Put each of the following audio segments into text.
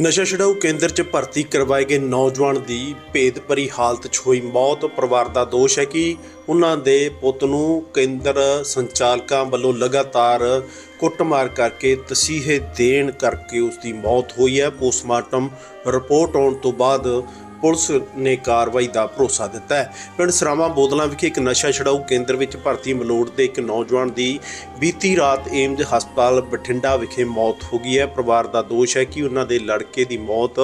ਨਸ਼ਾ ਛਡਾਊ ਕੇਂਦਰ 'ਚ ਭਰਤੀ ਕਰਵਾਏ ਗਏ ਨੌਜਵਾਨ ਦੀ ਭੇਦਭਰੀ ਹਾਲਤ 'ਚ ਹੋਈ ਮੌਤ। ਪਰਿਵਾਰ ਦਾ ਦੋਸ਼ ਹੈ ਕਿ ਉਹਨਾਂ ਦੇ ਪੁੱਤ ਨੂੰ ਕੇਂਦਰ ਸੰਚਾਲਕਾਂ ਵੱਲੋਂ ਲਗਾਤਾਰ ਕੁੱਟਮਾਰ ਕਰਕੇ ਤਸੀਹੇ ਦੇਣ ਕਰਕੇ ਉਸ ਦੀ ਮੌਤ ਹੋਈ ਹੈ। ਪੋਸਟਮਾਰਟਮ ਰਿਪੋਰਟ ਆਉਣ ਤੋਂ ਬਾਅਦ ਪੁਲਿਸ ਨੇ ਕਾਰਵਾਈ ਦਾ ਭਰੋਸਾ ਦਿੱਤਾ ਹੈ। ਪਿੰਡ ਸਰਾਵਾਂ ਬੋਦਲਾਂ ਵਿਖੇ ਇੱਕ ਨਸ਼ਾ ਛਡਾਊ ਕੇਂਦਰ ਵਿੱਚ ਭਰਤੀ ਮਲੋੜ ਦੇ ਇੱਕ ਨੌਜਵਾਨ ਦੀ ਬੀਤੀ ਰਾਤ ਏਮਜ਼ ਹਸਪਤਾਲ ਬਠਿੰਡਾ ਵਿਖੇ ਮੌਤ ਹੋ ਗਈ ਹੈ। ਪਰਿਵਾਰ ਦਾ ਦੋਸ਼ ਹੈ ਕਿ ਉਹਨਾਂ ਦੇ ਲੜਕੇ ਦੀ ਮੌਤ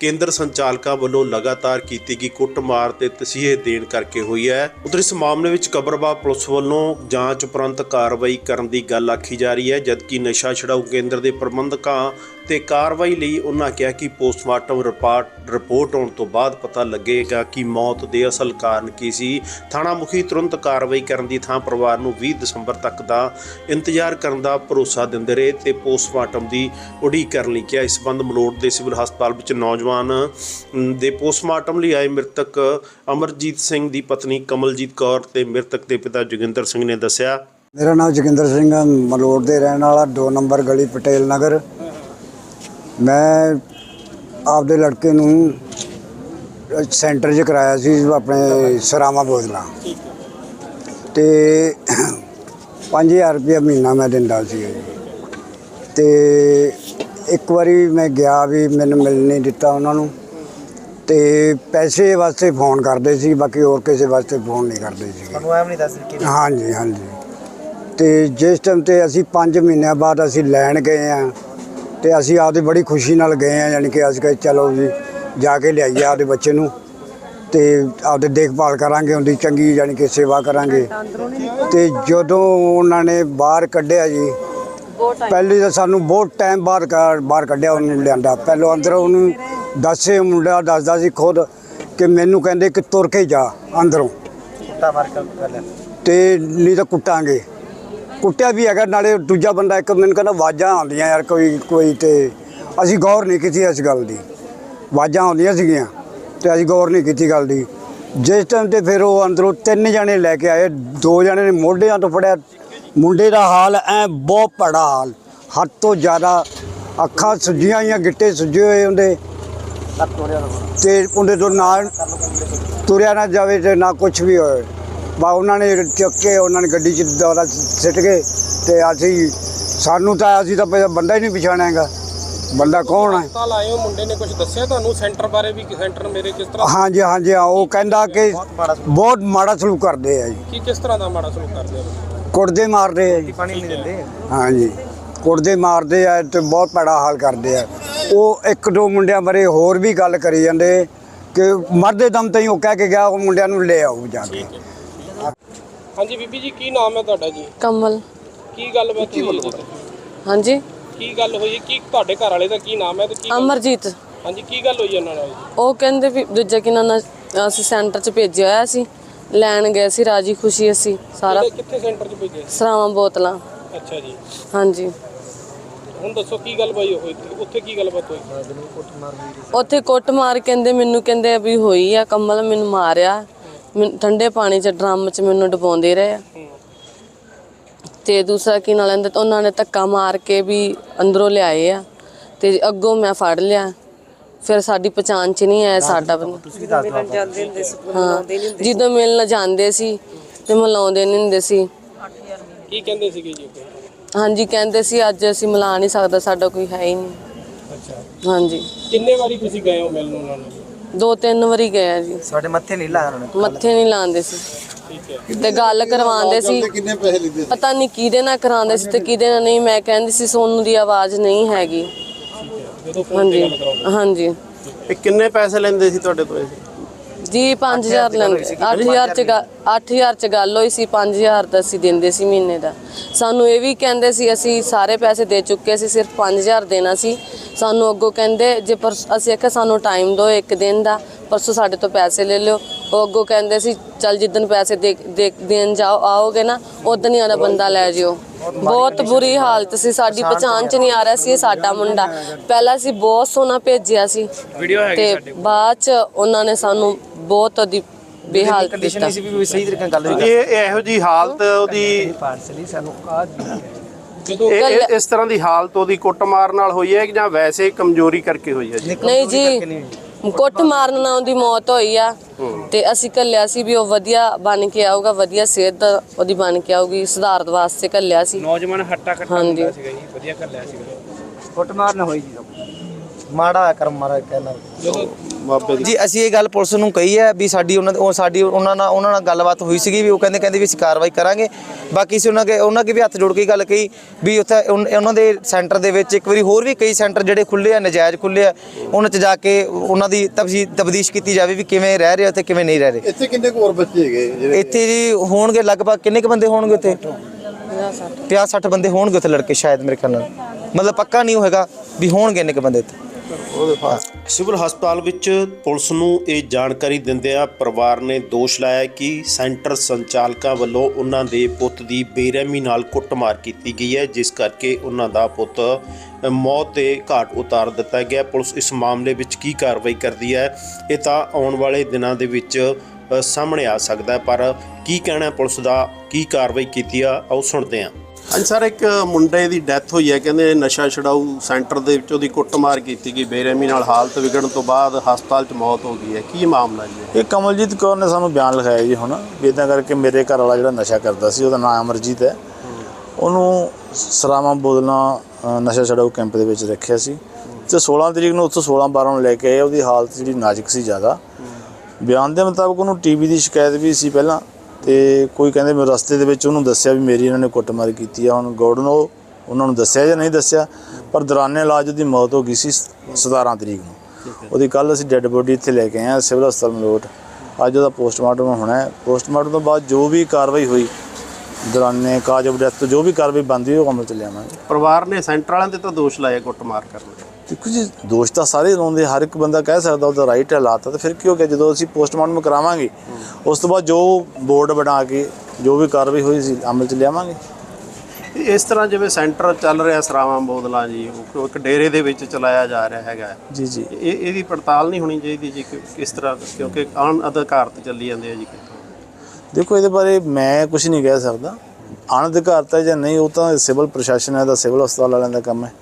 ਕੇਂਦਰ ਸੰਚਾਲਕਾਂ ਵੱਲੋਂ ਲਗਾਤਾਰ ਕੀਤੀ ਗਈ ਕੁੱਟਮਾਰ ਤੇ ਤਸੀਹੇ ਦੇਣ ਕਰਕੇ ਹੋਈ ਹੈ। ਉਧਰ ਇਸ ਮਾਮਲੇ ਵਿੱਚ ਕਬਰਵਾ ਪੁਲਿਸ ਵੱਲੋਂ ਜਾਂਚ ਉਪਰੰਤ ਕਾਰਵਾਈ ਕਰਨ ਦੀ ਗੱਲ ਆਖੀ ਜਾ ਰਹੀ ਹੈ, ਜਦਕਿ ਨਸ਼ਾ ਛਡਾਊ ਕੇਂਦਰ ਦੇ ਪ੍ਰਬੰਧਕਾਂ ਤੇ ਕਾਰਵਾਈ ਲਈ ਉਹਨਾਂ ਕਿਹਾ ਕਿ ਪੋਸਟਮਾਰਟਮ ਰਿਪੋਰਟ ਰਿਪੋਰਟ ਆਉਣ ਤੋਂ ਬਾਅਦ ਪਤਾ ਲੱਗੇਗਾ ਕਿ ਮੌਤ ਦੇ ਅਸਲ ਕਾਰਨ ਕੀ ਸੀ। ਥਾਣਾ ਮੁਖੀ ਤੁਰੰਤ ਕਾਰਵਾਈ ਕਰਨ ਦੀ ਥਾਂ ਪਰਿਵਾਰ ਨੂੰ 20 ਦਸੰਬਰ ਤੱਕ ਦਾ ਇੰਤਜ਼ਾਰ ਕਰਨ ਦਾ ਭਰੋਸਾ ਦਿੰਦੇ ਰਹੇ ਤੇ ਪੋਸਟਮਾਰਟਮ ਦੀ ਉਡੀਕ ਕਰਨ ਲਈ ਕਿਹਾ। ਇਸ ਸੰਬੰਧ ਮਲੋਟ ਦੇ ਸਿਵਲ ਹਸਪਤਾਲ ਵਿੱਚ ਨੌਜਵਾਨ ਦੇ ਪੋਸਟਮਾਰਟਮ ਲਈ ਆਏ ਮ੍ਰਿਤਕ ਅਮਰਜੀਤ ਸਿੰਘ ਦੀ ਪਤਨੀ ਕਮਲਜੀਤ ਕੌਰ ਤੇ ਮ੍ਰਿਤਕ ਦੇ ਪਿਤਾ ਜੋਗਿੰਦਰ ਸਿੰਘ ਨੇ ਦੱਸਿਆ। ਮੇਰਾ ਨਾਮ ਜੋਗਿੰਦਰ ਸਿੰਘ ਮਲੋਟ ਦੇ ਰਹਿਣ ਵਾਲਾ 2 ਨੰਬਰ ਗਲੀ ਪਟੇਲ ਨਗਰ। ਮੈਂ ਆਪਦੇ ਲੜਕੇ ਨੂੰ ਸੈਂਟਰ 'ਚ ਕਰਾਇਆ ਸੀ ਆਪਣੇ ਸਰਾਮਾ ਬੋਦਲਾ ਤੇ 5000 ਰੁਪਏ ਮਹੀਨਾ ਮੈਂ ਦਿੰਦਾ ਸੀ। ਤੇ ਇੱਕ ਵਾਰੀ ਮੈਂ ਗਿਆ ਵੀ ਮੈਨੂੰ ਮਿਲ ਨਹੀਂ ਦਿੱਤਾ ਉਹਨਾਂ ਨੂੰ। ਤੇ ਪੈਸੇ ਵਾਸਤੇ ਫੋਨ ਕਰਦੇ ਸੀ ਬਾਕੀ ਹੋਰ ਕਿਸੇ ਵਾਸਤੇ ਫੋਨ ਨਹੀਂ ਕਰਦੇ ਸੀ। ਤੁਹਾਨੂੰ ਐਵੇਂ ਨਹੀਂ ਦੱਸ ਕਿ ਹਾਂਜੀ ਹਾਂਜੀ। ਤੇ ਜਿਸ ਟਾਈਮ ਤੇ ਅਸੀਂ 5 ਮਹੀਨਿਆਂ ਬਾਅਦ ਅਸੀਂ ਲੈਣ ਗਏ ਆ ਤੇ ਅਸੀਂ ਆਪਦੀ ਬੜੀ ਖੁਸ਼ੀ ਨਾਲ ਗਏ ਆ ਯਾਨੀ ਕਿ ਅਸੀਂ ਕਹੇ ਚਲੋ ਜੀ ਜਾ ਕੇ ਲਿਆਈਏ ਆਪਦੇ ਬੱਚੇ ਨੂੰ ਤੇ ਆਪਦੇ ਦੇਖਭਾਲ ਕਰਾਂਗੇ ਉਹਦੀ ਚੰਗੀ ਯਾਨੀ ਕਿ ਸੇਵਾ ਕਰਾਂਗੇ। ਤੇ ਜਦੋਂ ਉਹਨਾਂ ਨੇ ਬਾਹਰ ਕੱਢਿਆ ਜੀ ਪਹਿਲੇ ਤਾਂ ਸਾਨੂੰ ਬਹੁਤ ਟਾਈਮ ਕਾ- ਬਾਹਰ ਕੱਢਿਆ ਉਹਨੂੰ ਲਿਆਂਦਾ। ਪਹਿਲੋਂ ਅੰਦਰ ਉਹਨੂੰ ਦੱਸੇ ਮੁੰਡਾ ਦੱਸਦਾ ਸੀ ਖੁਦ ਕਿ ਮੈਨੂੰ ਕਹਿੰਦੇ ਕਿ ਤੁਰ ਕੇ ਜਾ ਅੰਦਰੋਂ। ਤੇ ਨਹੀਂ ਤਾਂ ਕੁੱਟਾਂਗੇ। ਕੁੱਟਿਆ ਵੀ ਹੈਗਾ ਨਾਲੇ ਦੂਜਾ ਬੰਦਾ ਇੱਕ ਮੈਨੂੰ ਕਹਿੰਦਾ ਆਵਾਜ਼ਾਂ ਆਉਂਦੀਆਂ ਯਾਰ ਕੋਈ ਕੋਈ ਤੇ ਅਸੀਂ ਗੌਰ ਨਹੀਂ ਕੀਤੀ ਇਸ ਗੱਲ ਦੀ। ਆਵਾਜ਼ਾਂ ਆਉਂਦੀਆਂ ਸੀਗੀਆਂ ਤੇ ਅਸੀਂ ਗੌਰ ਨਹੀਂ ਕੀਤੀ ਗੱਲ ਦੀ। ਜਿਸ ਟਾਈਮ ਤੇ ਫਿਰ ਉਹ ਅੰਦਰੋਂ ਤਿੰਨ ਜਣੇ ਲੈ ਕੇ ਆਏ ਦੋ ਜਣੇ ਨੇ ਮੋਢਿਆਂ ਤੋਂ ਫੜਿਆ। ਮੁੰਡੇ ਦਾ ਹਾਲ ਐ ਬਹੁਤ ਭੜਾ ਹਾਲ। ਹੱਦ ਤੋਂ ਜ਼ਿਆਦਾ ਅੱਖਾਂ ਸੁੱਜੀਆਂ ਹੋਈਆਂ ਗਿੱਟੇ ਸੁੱਜੇ ਹੋਏ ਹੁੰਦੇ ਤੇ ਉਹਦੇ ਤੋਂ ਨਾ ਤੁਰਿਆ ਨਾ ਜਾਵੇ ਤੇ ਨਾ ਕੁਝ ਵੀ ਹੋਏ ਬਾ ਉਹਨਾਂ ਨੇ ਚੁੱਕ ਕੇ ਉਹਨਾਂ ਨੇ ਗੱਡੀ 'ਚ ਦੌਰਾ ਸਿੱਟ ਗਏ ਤੇ ਅਸੀਂ ਸਾਨੂੰ ਤਾਂ ਅਸੀਂ ਤਾਂ ਪਹਿਲਾਂ ਬੰਦਾ ਹੀ ਨਹੀਂ ਪਛਾਣਿਆ ਹੈਗਾ। ਬੰਦਾ ਕੌਣ ਹੈ? ਹਸਪਤਾਲ ਆਏ ਹੋ ਮੁੰਡੇ ਨੇ ਕੁਝ ਦੱਸਿਆ ਤੁਹਾਨੂੰ? ਸੈਂਟਰ ਬਾਰੇ ਵੀ ਕਿ ਸੈਂਟਰ ਮੇਰੇ ਕਿਸ ਤਰ੍ਹਾਂ? ਹਾਂਜੀ ਹਾਂਜੀ ਹਾਂ, ਉਹ ਕਹਿੰਦਾ ਕਿ ਬਹੁਤ ਮਾੜਾ ਸਲੂਕ ਕਰਦੇ ਆ ਜੀ। ਕੀ ਕਿਸ ਤਰ੍ਹਾਂ ਦਾ ਮਾੜਾ ਸਲੂਕ ਕਰਦੇ ਹੋ ਕੁੱਟਦੇ ਮਾਰਦੇ ਆ ਜੀ। ਪਾਣੀ ਨਹੀਂ ਦਿੰਦੇ। ਹਾਂਜੀ ਕੁੱਟਦੇ ਮਾਰਦੇ ਆ ਤੇ ਬਹੁਤ ਭੈੜਾ ਹਾਲ ਕਰਦੇ ਆ। ਉਹ ਇੱਕ ਦੋ ਮੁੰਡਿਆਂ ਬਾਰੇ ਹੋਰ ਵੀ ਗੱਲ ਕਰੀ ਜਾਂਦੇ ਕਿ ਮਰਦੇ ਦਮ ਤਾਈਂ ਉਹ ਕਹਿ ਕੇ ਗਿਆ ਉਹ ਮੁੰਡਿਆਂ ਨੂੰ ਲੈ ਆਓ ਜਾ ਕੇ। ਹਾਂਜੀ ਬੀਬੀ ਜੀ ਕੀ ਨਾਮ ਹੈ ਤੁਹਾਡਾ ਜੀ? ਕਮਲ। ਕੀ ਗੱਲ ਬਾਤ ਹੋਈ ਹੈ ਜੀ ਹਾਂਜੀ। ਕੀ ਗੱਲ ਹੋਈ? ਹੈ? ਕੀ ਤੁਹਾਡੇ ਘਰ ਵਾਲੇ ਦਾ ਕੀ ਨਾਮ ਹੈ ਤੇ ਕੀ ਅਮਰਜੀਤ। ਹਾਂਜੀ ਕੀ ਗੱਲ ਹੋਈ ਉਹਨਾਂ ਨਾਲ? ਜੀ ਉਹ ਕਹਿੰਦੇ ਵੀ ਦੂਜਾ ਕਿਨਾਂ ਨਾਲ ਅਸੀਂ ਸੈਂਟਰ 'ਚ ਭੇਜਿਆ ਹੋਇਆ ਸੀ। ਲੈਣ ਗਏ ਸੀ ਰਾਜੀ ਖੁਸ਼ੀ ਅਸੀਂ ਸਾਰਾ। ਕਿਹੜੇ- ਕਿੱਥੇ ਸੈਂਟਰ 'ਚ ਭੇਜਿਆ ਸੀ? ਸਰਾਵਾਂ ਬੋਤਲਾਂ। ਅੱਛਾ ਜੀ। ਹਾਂਜੀ। ਹੁਣ ਦੱਸੋ ਕੀ ਗੱਲ ਬਾਈ ਹੋਈ ਉੱਥੇ ਕੀ ਗੱਲਬਾਤ ਹੋਈ? ਉੱਥੇ ਕੁੱਟ ਮਾਰ ਕਹਿੰਦੇ ਮੈਨੂੰ ਕਹਿੰਦੇ ਵੀ ਹੋਈ ਆ ਕਮਲ ਮੈਨੂੰ ਮਾਰਿਆ। ਮੈਨੂੰ ਠੰਡੇ ਪਾਣੀ 'ਚ ਡਰਮ 'ਚ ਮੈਨੂੰ ਡੁਬੋਂਦੇ ਰਹੇ ਆ। ਤੇ ਦੂਸਰਾ ਕੀ ਨਾਲ ਲੈਂਦੇ ਉਹਨਾਂ ਨੇ ਧੱਕਾ ਮਾਰ ਕੇ ਵੀ ਅੰਦਰੋਂ ਲਿਆਏ ਆ। ਤੇ ਅੱਗੋਂ ਮੈਂ ਫੜ ਲਿਆ। ਫਿਰ ਸਾਡੀ ਪਛਾਣ 'ਚ ਨਹੀਂ ਆਇਆ ਸਾਡਾ ਬੰਦਾ ਤੁਸੀਂ ਦੱਸ ਦਿਓ ਹਾਂ ਜਦੋਂ ਮਿਲਣ ਜਾਂਦੇ ਸੀ ਤੇ ਮਿਲਾਉਂਦੇ ਨਹੀਂ ਹੁੰਦੇ ਸੀ। ਕੀ ਕਹਿੰਦੇ ਸੀਗੇ ਜੀ ਉਹ? ਹਾਂਜੀ ਕਹਿੰਦੇ ਸੀ ਅੱਜ ਅਸੀਂ ਮਿਲਾ ਨਹੀਂ ਸਕਦਾ ਸਾਡਾ ਕੋਈ ਹੈ ਹੀ ਨਹੀਂ। ਅੱਛਾ। ਹਾਂਜੀ। ਕਿੰਨੇ ਵਾਰੀ ਤੁਸੀਂ ਗਏ ਹੋ ਮਿਲਣ ਉਹਨਾਂ ਨੂੰ? ਦੋ ਤਿੰਨ ਵਾਰੀ ਗਏ ਆ ਜੀ। ਸਾਡੇ ਮੱਥੇ ਨਹੀਂ ਲਾਇਆ ਉਹਨਾਂ ਨੇ ਮੱਥੇ ਨਹੀਂ ਲਾਉਂਦੇ ਸੀ। ਠੀਕ ਹੈ ਤੇ ਗੱਲ ਕਰਵਾਉਂਦੇ ਸੀ। ਪਤਾ ਨਹੀਂ ਕਿਹਦੇ ਨਾਲ ਕਰਾਉਂਦੇ ਸੀ ਤੇ ਕਿਹਦੇ ਨਾਲ ਨਹੀਂ। ਮੈਂ ਕਹਿੰਦੀ ਸੀ ਸੋਨੂ ਦੀ ਆਵਾਜ਼ ਨਹੀਂ ਹੈਗੀ। ਹਾਂਜੀ। ਹਾਂਜੀ। ਇਹ ਕਿੰਨੇ ਪੈਸੇ ਲੈਂਦੇ ਸੀ ਤੁਹਾਡੇ ਤੋਂ ਇਹ? ਜੀ 5000 ਲੈਂਦੇ 8000 ਚ ਗੱਲ- 8000 ਚ ਗੱਲ ਹੋਈ ਸੀ 5000 ਦਾ ਅਸੀਂ ਦਿੰਦੇ ਸੀ ਮਹੀਨੇ ਦਾ। ਸਾਨੂੰ ਇਹ ਵੀ ਕਹਿੰਦੇ ਸੀ ਅਸੀਂ ਸਾਰੇ ਪੈਸੇ ਦੇ ਚੁੱਕੇ ਸੀ ਸਿਰਫ 5000 ਦੇਣਾ ਸੀ। ਸਾਨੂੰ ਅੱਗੋਂ ਕਹਿੰਦੇ ਜੇ ਪਰ ਅਸੀਂ ਆਖਿਆ ਸਾਨੂੰ ਟਾਈਮ ਦਿਓ ਇੱਕ ਦਿਨ ਦਾ ਪਰਸੋਂ ਸਾਡੇ ਤੋਂ ਪੈਸੇ ਲੈ ਲਿਓ। ਉਹ ਅੱਗੋਂ ਕਹਿੰਦੇ ਸੀ ਚੱਲ ਜਿੱਦਣ ਪੈਸੇ ਦੇ ਦੇ- ਦੇਣ ਜਾਓ ਆਓਗੇ ਨਾ ਉਦੋਂ ਹੀ ਆਦਾ ਬੰਦਾ ਲੈ ਜਿਓ। ਬਹੁਤ ਬੁਰੀ ਹਾਲਤ ਸੀ ਸਾਡੀ ਪਛਾਣ ਚ ਨਹੀਂ ਆ ਰਿਹਾ ਸੀ ਇਹ ਸਾਡਾ ਮੁੰਡਾ। ਪਹਿਲਾਂ ਅਸੀਂ ਬਹੁਤ ਸੋਨਾ ਭੇਜਿਆ ਸੀ ਤੇ ਬਾਅਦ ਚ ਉਹਨਾਂ ਨੇ ਸਾਨੂੰ ਬਹੁਤ ਦੀ ਬੇਹਾਲਤ ਕੰਡੀਸ਼ਨ ਸੀ ਵੀ ਸਹੀ ਤਰੀਕੇ ਨਾਲ ਗੱਲ ਹੋਈ। ਇਹ ਇਹੋ ਜੀ ਹਾਲਤ ਉਹਦੀ ਪਾਰਸਲੀ ਸਾਨੂੰ ਆ ਇਹ ਇਹ- ਇਸ ਤਰ੍ਹਾਂ ਦੀ ਹਾਲਤ ਉਹਦੀ ਕੁੱਟਮਾਰ ਨਾਲ ਹੋਈ ਹੈ ਕਿ ਜਾਂ ਵੈਸੇ ਕਮਜ਼ੋਰੀ ਕਰਕੇ ਹੋਈ ਹੈ ਜੀ? ਨਹੀਂ ਜੀ ਕੁੱਟ ਮਾਰਨ ਨਾਲ ਉਹਦੀ ਮੌਤ ਹੋਈ ਆ। ਤੇ ਅਸੀਂ ਕੱਲਿਆ ਸੀ ਵੀ ਉਹ ਵਧੀਆ ਬਣ ਕੇ ਆਊਗਾ ਵਧੀਆ ਸਿਹਤ ਉਹਦੀ ਬਣ ਕੇ ਆਊਗੀ ਸੁਧਾਰ ਵਾਸਤੇ ਕੱਲਿਆ ਸੀ। ਨੌਜਵਾਨ ਹੱਟਾ ਕੱਟਾ ਸੀਗਾ ਜੀ ਵਧੀਆ ਕਰ ਲਿਆ ਸੀਗਾ। ਕੁੱਟਮਾਰ ਨਾ ਹੋਈ ਜੀ ਮਾੜਾ ਹੋਇਆ ਕਰਮ ਮਾਰਾ ਕਹਿਣਾ ਜਦੋਂ ਬਾਬੇ ਦੀ ਜੀ ਅਸੀਂ ਇਹ ਗੱਲ ਪੁਲਿਸ ਨੂੰ ਕਹੀ ਹੈ ਵੀ ਸਾਡੀ ਉਹਨਾਂ ਉਹ ਸਾਡੀ ਉਹਨਾਂ ਨਾਲ ਉਹਨਾਂ ਨਾਲ ਗੱਲਬਾਤ ਹੋਈ ਸੀਗੀ ਵੀ ਉਹ ਕਹਿੰਦੇ ਕਹਿੰਦੇ ਵੀ ਅਸੀਂ ਕਾਰਵਾਈ ਕਰਾਂਗੇ। ਬਾਕੀ ਅਸੀਂ ਉਹਨਾਂ ਕੇ ਉਹਨਾਂ ਕੇ ਵੀ ਹੱਥ ਜੋੜ ਕੇ ਗੱਲ ਕਹੀ ਵੀ ਉੱਥੇ ਉਨ- ਉਹਨਾਂ ਦੇ ਸੈਂਟਰ ਦੇ ਵਿੱਚ ਇੱਕ ਵਾਰੀ ਹੋਰ ਵੀ ਕਈ ਸੈਂਟਰ ਜਿਹੜੇ ਖੁੱਲੇ ਆ ਨਜਾਇਜ਼ ਖੁੱਲੇ ਆ ਉਹਨਾਂ 'ਚ ਜਾ ਕੇ ਉਹਨਾਂ ਦੀ ਤਫਸੀ ਤਬਦੀਸ਼ ਕੀਤੀ ਜਾਵੇ ਵੀ ਕਿਵੇਂ ਰਹਿ ਰਹੇ ਤੇ ਕਿਵੇਂ ਨਹੀਂ ਰਹਿ ਰਹੇ। ਇੱਥੇ ਕਿੰਨੇ ਕੁ ਹੋਰ ਬੱਚੇ ਹੈਗੇ ਜਿਹੜੇ ਇੱਥੇ ਜੀ ਹੋਣਗੇ ਲਗਭਗ ਕਿੰਨੇ ਕ ਬੰਦੇ ਹੋਣਗੇ ਉੱਥੇ? 50 60 ਬੰਦੇ ਹੋਣਗੇ ਉੱਥੇ ਲੜਕੇ ਸ਼ਾਇਦ ਮੇਰੇ ਖਿਆਲ ਨਾਲ। ਮਤਲਬ ਪੱਕਾ ਨਹੀਂ ਹੋਏਗਾ ਵੀ ਹੋਣਗੇ ਇੰਨੇ ਕ ਬੰਦੇ ਇੱਥੇ ਸਿਵਲ ਹਸਪਤਾਲ ਵਿੱਚ ਪੁਲਿਸ ਨੂੰ ਇਹ ਜਾਣਕਾਰੀ ਦਿੰਦਿਆਂ ਪਰਿਵਾਰ ਨੇ ਦੋਸ਼ ਲਾਇਆ ਕਿ ਸੈਂਟਰ ਸੰਚਾਲਕਾਂ ਵੱਲੋਂ ਉਹਨਾਂ ਦੇ ਪੁੱਤ ਦੀ ਬੇਰਹਿਮੀ ਨਾਲ ਕੁੱਟਮਾਰ ਕੀਤੀ ਗਈ ਹੈ, ਜਿਸ ਕਰਕੇ ਉਹਨਾਂ ਦਾ ਪੁੱਤ ਮੌਤ ਦੇ ਘਾਟ ਉਤਾਰ ਦਿੱਤਾ ਗਿਆ। ਪੁਲਿਸ ਇਸ ਮਾਮਲੇ ਵਿੱਚ ਕੀ ਕਾਰਵਾਈ ਕਰਦੀ ਹੈ, ਇਹ ਤਾਂ ਆਉਣ ਵਾਲੇ ਦਿਨਾਂ ਦੇ ਵਿੱਚ ਸਾਹਮਣੇ ਆ ਸਕਦਾ ਹੈ, ਪਰ ਕੀ ਕਹਿਣਾ ਪੁਲਿਸ ਦਾ, ਕੀ ਕਾਰਵਾਈ ਕੀਤੀ ਆ, ਆਓ ਸੁਣਦੇ ਹਾਂ। ਹਾਂਜੀ ਸਰ ਇੱਕ ਮੁੰਡੇ ਦੀ ਡੈਥ ਹੋਈ ਹੈ, ਕਹਿੰਦੇ ਨਸ਼ਾ ਛਡਾਊ ਸੈਂਟਰ ਦੇ ਵਿੱਚ ਉਹਦੀ ਕੁੱਟਮਾਰ ਕੀਤੀ ਗਈ, ਬੇਰਹਿਮੀ ਨਾਲ ਹਾਲਤ ਵਿਗੜਨ ਤੋਂ ਬਾਅਦ ਹਸਪਤਾਲ 'ਚ ਮੌਤ ਹੋ ਗਈ ਹੈ। ਕੀ ਮਾਮਲਾ ਜੀ? ਇਹ? ਕਮਲਜੀਤ ਕੌਰ ਨੇ ਸਾਨੂੰ ਬਿਆਨ ਲਿਖਾਇਆ ਜੀ ਹੁਣ, ਵੀ ਇਦਾਂ ਕਰਕੇ ਮੇਰੇ ਘਰ ਵਾਲਾ ਜਿਹੜਾ ਨਸ਼ਾ ਕਰਦਾ ਸੀ, ਉਹਦਾ ਨਾਮ ਅਮਰਜੀਤ ਹੈ। ਉਹਨੂੰ ਸਰਾਵਾਂ ਬੋਦਨਾ ਨਸ਼ਾ ਛਡਾਊ ਕੈਂਪ ਦੇ ਵਿੱਚ ਰੱਖਿਆ ਸੀ। ਤੇ 16 ਤਰੀਕ ਨੂੰ ਉੱਥੋਂ 16 12 ਨੂੰ ਲੈ ਕੇ ਆਏ, ਉਹਦੀ ਹਾਲਤ ਜਿਹੜੀ ਨਾਜ਼ੁਕ ਸੀ ਜ਼ਿਆਦਾ। ਬਿਆਨ ਦੇ ਮੁਤਾਬਕ ਉਹਨੂੰ ਟੀਬੀ ਦੀ ਸ਼ਿਕਾਇਤ ਵੀ ਸੀ ਪਹਿਲਾਂ। ਤੇ ਕੋਈ ਕਹਿੰਦੇ ਮੈਂ ਰਸਤੇ ਦੇ ਵਿੱਚ ਉਹਨੂੰ ਦੱਸਿਆ ਵੀ ਮੇਰੀ ਇਹਨਾਂ ਨੇ ਕੁੱਟਮਾਰ ਕੀਤੀ ਆ। ਹੁਣ ਗੌਡ ਨੂੰ ਉਹਨਾਂ ਨੂੰ ਦੱਸਿਆ ਜਾਂ ਨਹੀਂ ਦੱਸਿਆ ਪਰ ਦੌਰਾਨੇ ਇਲਾਜ ਉਹਦੀ ਮੌਤ ਹੋ ਗਈ ਸੀ 17 ਤਰੀਕ ਨੂੰ। ਉਹਦੀ ਕੱਲ ਅਸੀਂ ਡੈੱਡ ਬੋਡੀ ਇੱਥੇ ਲੈ ਕੇ ਆਏ ਹਾਂ ਸਿਵਲ ਹਸਪਤਾਲ ਮਲੋਟ। ਅੱਜ ਉਹਦਾ ਪੋਸਟਮਾਰਟਮ ਹੋਣਾ ਹੈ। ਪੋਸਟਮਾਰਟਮ ਤੋਂ ਬਾਅਦ ਜੋ ਵੀ ਕਾਰਵਾਈ ਹੋਈ ਦੌਰਾਨੇ ਕਾਜ ਆਫ ਡੈਥ ਤੋਂ ਜੋ ਵੀ ਕਾਰਵਾਈ ਬਣਦੀ ਉਹ ਅਮਲ ਚ ਲਿਆਵਾਂਗੇ। ਪਰਿਵਾਰ ਨੇ ਸੈਂਟਰ ਵਾਲਿਆਂ ਤੇ ਤਾਂ ਦੋਸ਼ ਲਾਇਆ ਕੁੱਟਮਾਰ ਕਰਨ ਦਾ ਦੇਖੋ ਜੀ ਦੋਸ਼ ਤਾਂ ਸਾਰੇ ਲਾਉਂਦੇ ਹਰ ਇੱਕ ਬੰਦਾ ਕਹਿ ਸਕਦਾ ਉਹਦਾ ਰਾਈਟ ਹੈ ਲਾਤਾ ਤਾਂ ਫਿਰ ਕੀ ਹੋ ਗਿਆ ਜਦੋਂ ਅਸੀਂ ਪੋਸਟਮਾਰਟਮ ਕਰਾਵਾਂਗੇ ਉਸ ਤੋਂ ਬਾਅਦ ਜੋ ਬੋਰਡ ਬਣਾ ਕੇ ਜੋ ਵੀ ਕਾਰਵਾਈ ਹੋਈ ਸੀ ਅਮਲ ਚ ਲਿਆਵਾਂਗੇ। ਇਸ ਤਰ੍ਹਾਂ ਜਿਵੇਂ ਸੈਂਟਰ ਚੱਲ ਰਿਹਾ ਸਰਾਵਾਂ ਬੋਦਲਾ ਜੀ ਉਹ ਇੱਕ ਡੇਰੇ ਦੇ ਵਿੱਚ ਚਲਾਇਆ ਜਾ ਰਿਹਾ ਹੈਗਾ। ਜੀ ਜੀ। ਇਹ ਇਹਦੀ ਪੜਤਾਲ ਨਹੀਂ ਹੋਣੀ ਚਾਹੀਦੀ ਜੀ ਕਿਸ ਤਰ੍ਹਾਂ ਕਿਉਂਕਿ ਅਣ ਅਧਿਕਾਰਤ ਚੱਲੀ ਜਾਂਦੇ ਆ ਜੀ। ਦੇਖੋ ਇਹਦੇ ਬਾਰੇ ਮੈਂ ਕੁਝ ਨਹੀਂ ਕਹਿ ਸਕਦਾ। ਅਣਅਧਿਕਾਰਤ ਹੈ ਜਾਂ ਨਹੀਂ ਉਹ ਤਾਂ ਸਿਵਲ ਪ੍ਰਸ਼ਾਸਨ ਹੈ ਦਾ ਸਿਵਲ ਹਸਪਤਾਲ ਵਾਲਿਆਂ ਦਾ ਕੰਮ ਹੈ।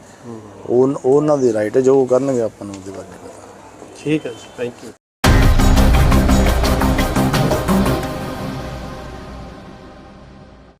ਉਹ ਉਹਨਾਂ ਦੀ ਰਾਈਟ ਹੈ, ਜੋ ਉਹ ਕਰਨਗੇ ਆਪਾਂ ਨੂੰ ਉਹਦੇ ਬਾਰੇ ਨਹੀਂ ਪਤਾ ਠੀਕ ਹੈ ਜੀ ਥੈਂਕ ਯੂ